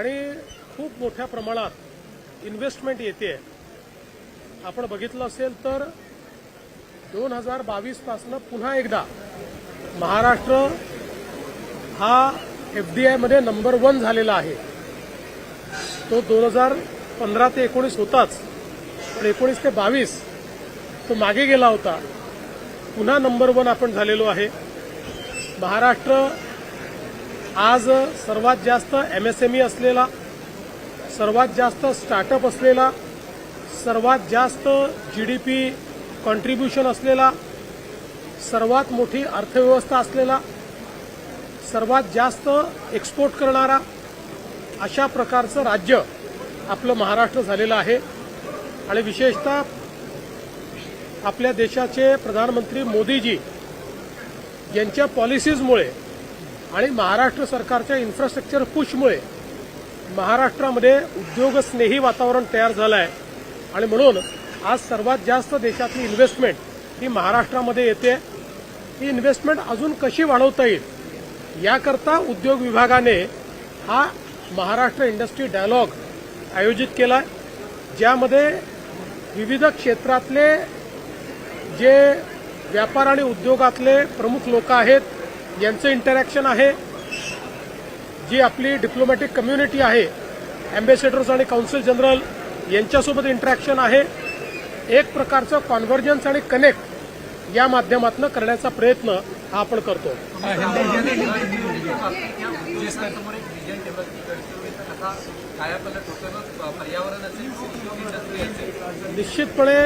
आणि खूप मोठ्या प्रमाणात इन्व्हेस्टमेंट येते. आपण बघितलं असेल तर दोन हजार बावीस पासनं पुन्हा एकदा महाराष्ट्र हा एफ डी नंबर वन झालेला आहे. तो दोन हजार पंधरा ते एकोणीस होताच पण एकोणीस ते बावीस तो मागे गेला होता. पुन्हा नंबर वन आपण झालेलो आहे. महाराष्ट्र आज सर्वात जास्त एमएसएमई असलेला सर्वात जास्त स्टार्टअप असलेला सर्वात जास्त जी डी पी कॉन्ट्रीब्युशन असलेला सर्वात मोठी अर्थव्यवस्था असलेला सर्वात जास्त एक्सपोर्ट करणारा अशा प्रकारचं राज्य आपलं महाराष्ट्र झालेलं आहे. आणि विशेषतः आपल्या देशाचे प्रधानमंत्री मोदीजी यांच्या पॉलिसीजमुळे आणि महाराष्ट्र सरकारच्या इन्फ्रास्ट्रक्चर पुशमुळे महाराष्ट्रामध्ये उद्योगस्नेही वातावरण तयार झालं आहे आणि म्हणून आज सर्वात जास्त देशातली इन्व्हेस्टमेंट ही महाराष्ट्रामध्ये येते. ही इन्व्हेस्टमेंट अजून कशी वाढवता येईल याकरता उद्योग विभागाने हा महाराष्ट्र इंडस्ट्री डायलॉग आयोजित केला ज्यामध्ये विविध क्षेत्रातले जे व्यापार आणि उद्योगातले प्रमुख लोक आहेत यांचं इंटरॅक्शन आहे जी आपली डिप्लोमॅटिक कम्युनिटी आहे अँबेसेडर्स आणि काउन्सिल जनरल यांच्यासोबत इंटरॅक्शन आहे. एक प्रकारचं कॉन्व्हर्जन्स आणि कनेक्ट या माध्यमातून करण्याचा प्रयत्न हा आपण करतो. निश्चितपणे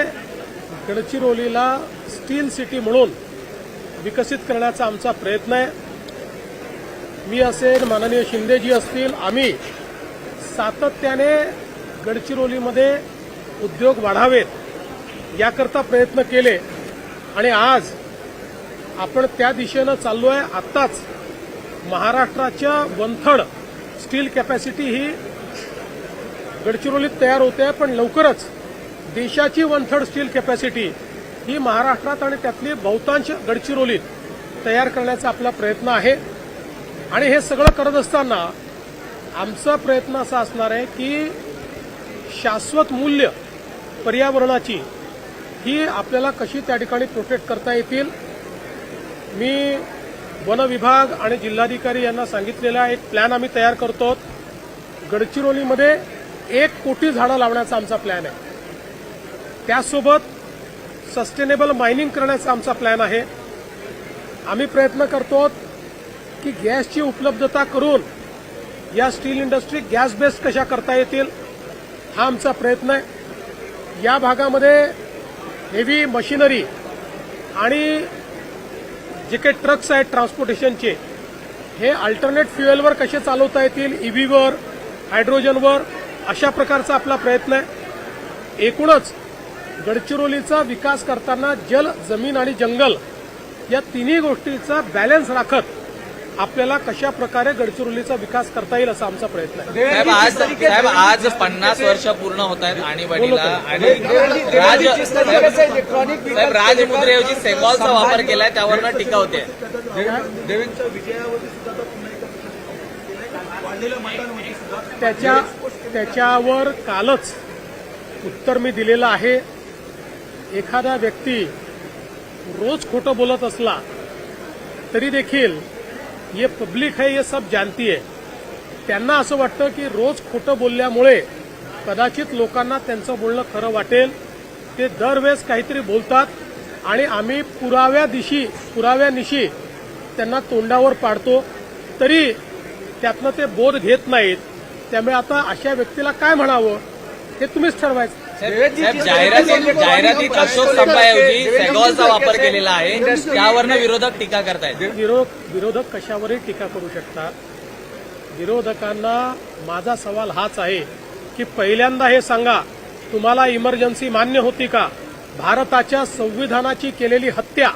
गडचिरोलीला स्टील सिटी म्हणून विकसित करण्याचा आमचा प्रयत्न आहे. मी असेल माननीय शिंदेजी असतील आम्ही सातत्याने गडचिरोलीमध्ये उद्योग वाढावेत याकरता प्रयत्न केले. आणि आज आपण त्या दिशेनं चाललो आहे आत्ताच महाराष्ट्राच्या वंथण स्टील कॅपॅसिटी ही गडचिरोलीत तयार होते पण लवकरच देशाची वंथड स्टील कॅपॅसिटी ही महाराष्ट्रात आणि त्यातली बहुतांश गडचिरोलीत तयार करण्याचा आपला प्रयत्न आहे. आणि हे सगळं करत असताना आमचा प्रयत्न असा असणार आहे की शाश्वत मूल्य पर्यावरणाची ही आपल्याला कशी त्या ठिकाणी प्रोटेक्ट करता येतील मी वन विभाग आणि जिल्हाधिकारी यांना सांगितलेला एक प्लॅन आम्ही तयार करतो. गडचिरोलीमध्ये एक कोटी झाडं लावण्याचा आमचा प्लॅन आहे. त्यासोबत सस्टेनेबल मायनिंग करण्याचा आमचा प्लॅन आहे. आम्ही प्रयत्न करतो की गॅसची उपलब्धता करून या स्टील इंडस्ट्री गॅस बेस्ड कशा करता येतील हा आमचा प्रयत्न आहे. या भागामध्ये हेवी मशिनरी आणि जे काही ट्रक्स आहेत ट्रान्सपोर्टेशनचे हे अल्टरनेट फ्युएलवर कसे चालवता येतील ईव्हीवर हायड्रोजनवर अशा प्रकारचा आपला प्रयत्न आहे. एकूणच गडचिरोलीचा विकास करताना जल जमीन आणि जंगल या तिन्ही गोष्टीचा बॅलन्स राखत आपल्याला कशा प्रकारे गडचिरोलीचा विकास करता येईल असा आमचा प्रयत्न आहे. साहेब आज साहेब आज पन्नास वर्ष पूर्ण होत आहेत आणीबाणीला आणि राज साहेब राजमुद्रेऐवजी सेकॉलचा वापर केलाय त्यावरनं टीका होते. त्याच्या त्याच्यावर कालच उत्तर मी दिलेलं आहे. एखादा व्यक्ती रोज खोटं बोलत असला तरी देखील ये पब्लिक है ये सब जानती है त्यांना असं वाटतं की रोज खोटं बोलल्यामुळे कदाचित लोकांना त्यांचं बोलणं खरं वाटेल. ते दरवेळेस काहीतरी बोलतात आणि आम्ही पुराव्या दिशी पुराव्यानिशी त्यांना तोंडावर पाडतो. तरी त्यातनं ते बोध घेत नाहीत. त्यामुळे आता अशा व्यक्तीला काय म्हणावं? हे तुम्हीच ठरवायचं. जाहिरातीचा शोध जाहिरातीत सेगॉलचा वापर केलेला आहे त्यावरनं विरोधक टीका करतायत. विरोधक कशावरही टीका करू शकतात. विरोधकांना माझा सवाल हाच आहे की पहिल्यांदा हे सांगा तुम्हाला इमर्जन्सी मान्य होती का? भारताच्या संविधानाची केलेली हत्या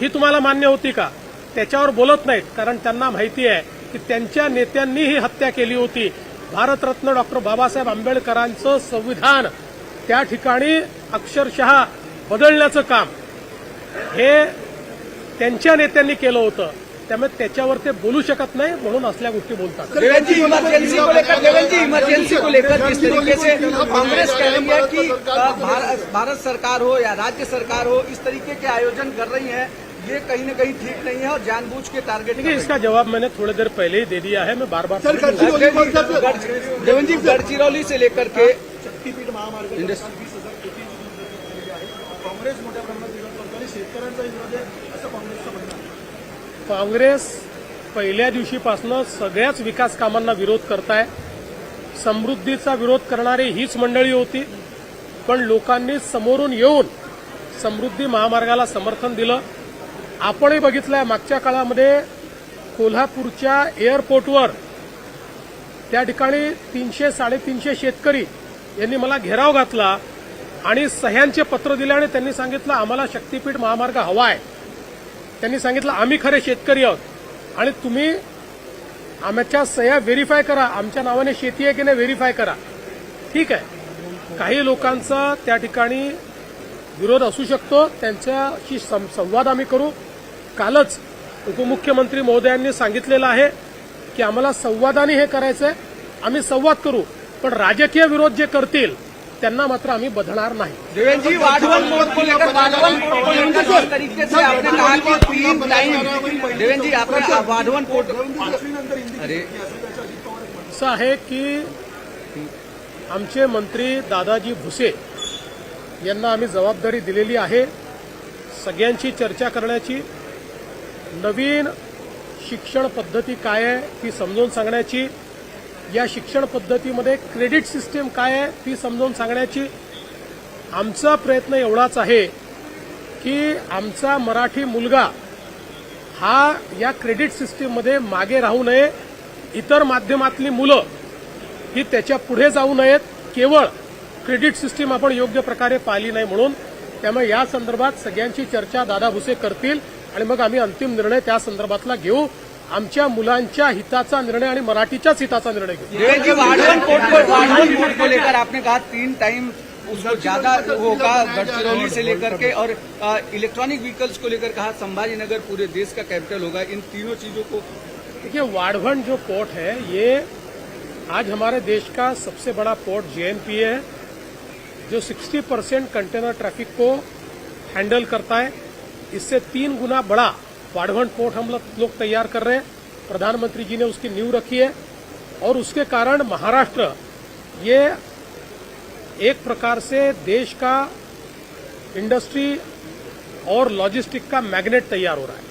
ही तुम्हाला मान्य होती का? त्याच्यावर बोलत नाहीत कारण त्यांना माहिती आहे की त्यांच्या नेत्यांनी ही हत्या केली होती. भारतरत्न डॉक्टर बाबासाहेब आंबेडकरांचं संविधान त्या ठिकाणी अक्षरशः बदलण्याचं काम हे त्यांच्या नेत्यांनी केलं होतं. त्यामुळे त्याच्यावर ते बोलू शकत नाही म्हणून असल्या गोष्टी बोलतात. देवेंद्र जी इमरजेंसी को लेकर जिस तरीके से कांग्रेस कह रही है कि भारत भारत सरकार हो या राज्य सरकार हो इस तरीके के आयोजन कर रही है। ये कहीं न कहीं ठीक नहीं है और जानबूझ के टारगेट देखिए इसका जवाब मैंने थोड़ी देर पहले ही दे दिया है मैं बार बार देवेंद्र जी गढ़चिरौली से लेकर के शक्तीपीठ महामार्ग काँग्रेस मोठ्या प्रमाणात विरोध करतो आणि शेतकऱ्यांचा विरोध आहे असं काँग्रेसचं म्हणणं आहे. काँग्रेस पहिल्या दिवशीपासून सगळ्याच विकास कामांना विरोध करताय. समृद्धीचा विरोध करणारी हीच मंडळी होती. पण लोकांनी समोरून येऊन समृद्धी महामार्गाला समर्थन दिलं. आपणही बघितलंय मागच्या काळामध्ये कोल्हापूरच्या एअरपोर्टवर त्या ठिकाणी तीनशे साडेतीनशे शेतकरी यांनी मला घेराव घातला आणि सह्यांचे पत्र दिले आणि त्यांनी सांगितलं आम्हाला शक्तीपीठ महामार्ग हवा आहे त्यांनी सांगितलं आम्ही खरे शेतकरी आहोत आणि तुम्ही आमच्या सह्या व्हेरीफाय करा. आमच्या नावाने शेती आहे की नाही व्हेरीफाय करा. ठीक आहे. काही लोकांचा त्या ठिकाणी विरोध असू शकतो. त्यांच्याशी सं- संवाद आम्ही करू. कालच उपमुख्यमंत्री महोदयांनी सांगितलेलं आहे की आम्हाला संवादाने हे करायचंय. आम्ही संवाद करू पण राजकीय विरोध जे करतील त्यांना मात्र आम्ही बधणार नाही. असं आहे की आमचे मंत्री दादाजी भुसे यांना आम्ही जबाबदारी दिलेली आहे. सगळ्यांची चर्चा करण्याची नवीन शिक्षण पद्धती काय आहे ती समजावून सांगण्याची या शिक्षण पद्धतीमध्ये क्रेडिट सिस्टीम काय आहे ती समजावून सांगण्याची आमचा प्रयत्न एवढाच आहे की आमचा मराठी मुलगा हा या क्रेडिट सिस्टीममध्ये मागे राहू नये. इतर माध्यमातली मुलं ही त्याच्या पुढे जाऊ नयेत. केवळ क्रेडिट सिस्टीम आपण योग्य प्रकारे पाहिली नाही म्हणून. त्यामुळे या संदर्भात सगळ्यांची चर्चा दादा भुसे करतील. आणि मग आम्ही अंतिम निर्णय त्या संदर्भातला घेऊ. आमच्या मुलांच्या हिताचा निर्णय आणि मराठीच्याच हिताचा निर्णय घेऊ. देवेंद्र जी वाधवन पोर्ट को वाधवन पोर्ट को लेकर? आपने कहा तीन टाइम उसको ज्यादा होगा गढ़चिरौली से लेकर के और इलेक्ट्रॉनिक व्हीकल्स को लेकर कहा संभाजी नगर पूरे देश का कैपिटल होगा। इन तीनों चीजों को देखिए वाढ़वन जो पोर्ट है ये आज हमारे देश का सबसे बड़ा पोर्ट जेएनपी है जो 60 परसेंट कंटेनर ट्रैफिक को हैंडल करता है। इससे तीन गुना बड़ा वाढ़वन पोर्ट हम लोग तैयार कर रहे हैं। प्रधानमंत्री जी ने उसकी नींव रखी है और उसके कारण महाराष्ट्र ये एक प्रकार से देश का इंडस्ट्री और लॉजिस्टिक का मैग्नेट तैयार हो रहा है।